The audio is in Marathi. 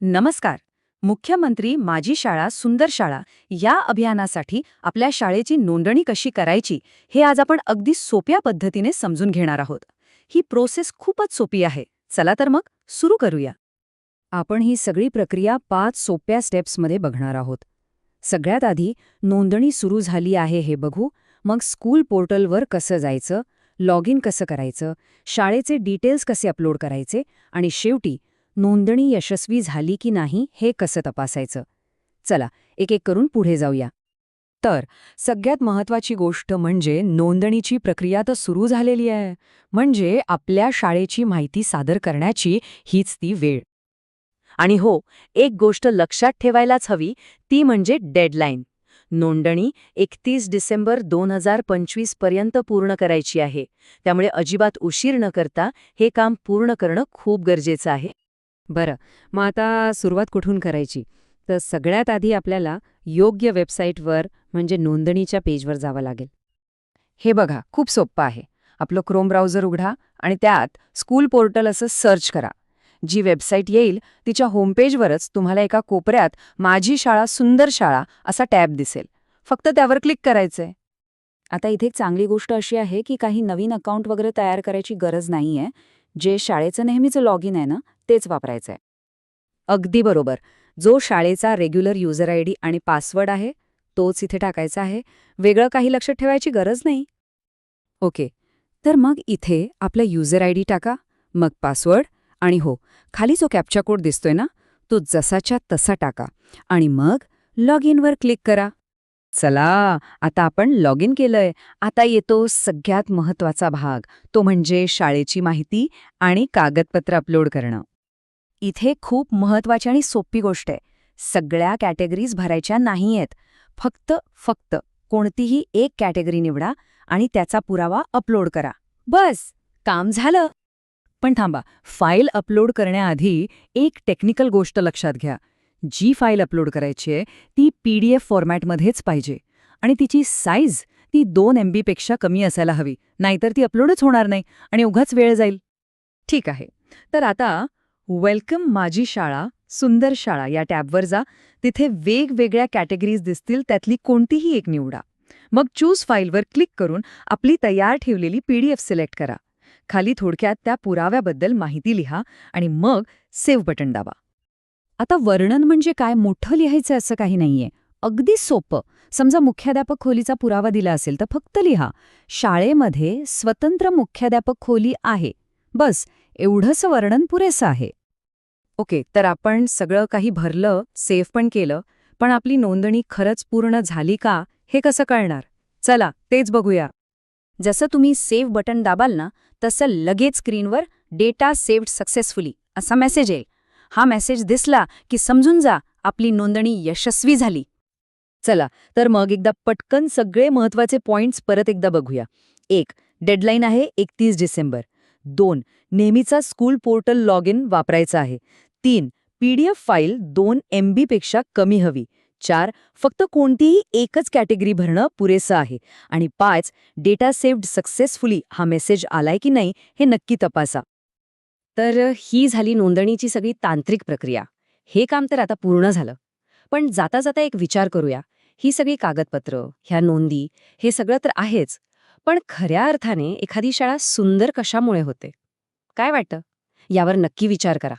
नमस्कार. मुख्यमंत्री माझी शाळा सुंदर शाळा या अभियानासाठी आपल्या शाळेची नोंदणी कशी करायची हे आज आपण अगदी सोप्या पद्धतीने समजून घेणार आहोत. ही प्रोसेस खूपच सोपी आहे. चला तर मग सुरू करूया. आपण ही सगळी प्रक्रिया पाच सोप्या स्टेप्समध्ये बघणार आहोत. सगळ्यात आधी नोंदणी सुरू झाली आहे हे बघू. मग स्कूल पोर्टलवर कसं जायचं? लॉग इन कसं करायचं? शाळेचे डिटेल्स कसे अपलोड करायचे? आणि शेवटी नोंदणी यशस्वी झाली की नाही हे कसं तपासायचं? चला एक एक करून पुढे जाऊया. तर सगळ्यात महत्वाची गोष्ट म्हणजे नोंदणीची प्रक्रिया तर सुरू झालेली आहे म्हणजे आपल्या शाळेची माहिती सादर करण्याची हीच ती वेळ. आणि हो एक गोष्ट लक्षात ठेवायलाच हवी ती म्हणजे डेडलाईन. नोंदणी एकतीस डिसेंबर दोन हजार पंचवीसपर्यंत पूर्ण करायची आहे त्यामुळे अजिबात उशीर न करता हे काम पूर्ण करणं खूप गरजेचं आहे. बरं मग आता सुरुवात कुठून करायची? तर सगळ्यात आधी आपल्याला योग्य वेबसाईटवर म्हणजे नोंदणीच्या पेजवर जावं लागेल. हे बघा खूप सोपं आहे. आपलं क्रोम ब्राउझर उघडा आणि त्यात स्कूल पोर्टल असं सर्च करा. जी वेबसाईट येईल तिच्या होमपेजवरच तुम्हाला एका कोपऱ्यात माझी शाळा सुंदर शाळा असा टॅब दिसेल. फक्त त्यावर क्लिक करायचंय. आता इथे एक चांगली गोष्ट अशी आहे की काही नवीन अकाउंट वगैरे तयार करायची गरज नाहीये. जे शाळेचं नेहमीचं लॉग इन आहे ना तेच वापरायचं आहे. अगदी बरोबर. जो शाळेचा रेग्युलर युजर आय डी आणि पासवर्ड आहे तोच इथे टाकायचा आहे. वेगळं काही लक्षात ठेवायची गरज नाही. ओके. तर मग इथे आपला युजर आय डी टाका. मग पासवर्ड आणि हो खाली जो कॅप्चा कोड दिसतोय ना तो जसाच्या तसा टाका. आणि मग लॉग इनवर क्लिक करा. चला आता आपण लॉग इन केलंय. आता येतो सगळ्यात महत्त्वाचा भाग तो म्हणजे शाळेची माहिती आणि कागदपत्र अपलोड करणं. इथे खूप महत्वाची आणि सोपी गोष्ट आहे. सगळ्या कॅटेगरीज भरायच्या नाहीयेत. फक्त फक्त कोणतीही एक कॅटेगरी निवडा आणि त्याचा पुरावा अपलोड करा. बस! काम झालं. पण थांबा फाईल अपलोड करण्याआधी एक टेक्निकल गोष्ट लक्षात घ्या. जी फाईल अपलोड करायची आहे ती पी डी एफ फॉर्मॅटमध्येच पाहिजे. आणि तिची साईज ती दोन एमपेक्षा कमी असायला हवी. नाहीतर ती अपलोडच होणार नाही आणि उगाच वेळ जाईल. ठीक आहे. तर आता वेलकम माझी शाळा सुंदर शाळा या टॅबवर जा. तिथे वेगवेगळ्या कॅटेगरीज दिसतील त्यातली कोणतीही एक निवडा. मग चूज फाईलवर क्लिक करून आपली तयार ठेवलेली पीडीएफ सिलेक्ट करा. खाली थोडक्यात त्या पुराव्याबद्दल माहिती लिहा आणि मग सेव्ह बटन दाबा. आता वर्णन म्हणजे काय? मोठं लिहायचं असं काही नाहीये. अगदी सोपं. समजा मुख्याध्यापक खोलीचा पुरावा दिला असेल तर फक्त लिहा. शाळेमध्ये स्वतंत्र मुख्याध्यापक खोली आहे. बस एवढंसं वर्णन पुरेसं आहे. ओके तर आपण सगळं काही भरलं सेव्ह पण केलं पण आपली नोंदणी खरंच पूर्ण झाली का? हे कसं कळणार? चला तेच बघूया. जसं तुम्ही सेव्ह बटन दाबाल ना तसं लगेच स्क्रीनवर डेटा सेव्ड सक्सेसफुली असा मेसेज येईल. हा मेसेज दिसला की समजून जा आपली नोंदणी यशस्वी झाली. चला तर मग एकदा पटकन सगळे महत्त्वाचे पॉइंट्स परत एकदा बघूया. एक डेडलाईन आहे एकतीस डिसेंबर. दोन नेहमीचा स्कूल पोर्टल लॉग इन वापरायचा आहे. तीन पीडीएफ फाईल दोन एमपेक्षा कमी हवी. चार फक्त कोणतीही एकच कॅटेगरी भरणं पुरेसं आहे. आणि पाच डेटा सेव्ड सक्सेसफुली हा मेसेज आलाय की नाही हे नक्की तपासा. तर ही झाली नोंदणीची सगळी तांत्रिक प्रक्रिया. हे काम तर आता पूर्ण झालं. पण जाता जाता एक विचार करूया. ही सगळी कागदपत्र ह्या नोंदी हे सगळं तर आहेच. पण खऱ्या अर्थाने एखादी शाळा सुंदर कशामुळे होते? काय वाटतं? यावर नक्की विचार करा.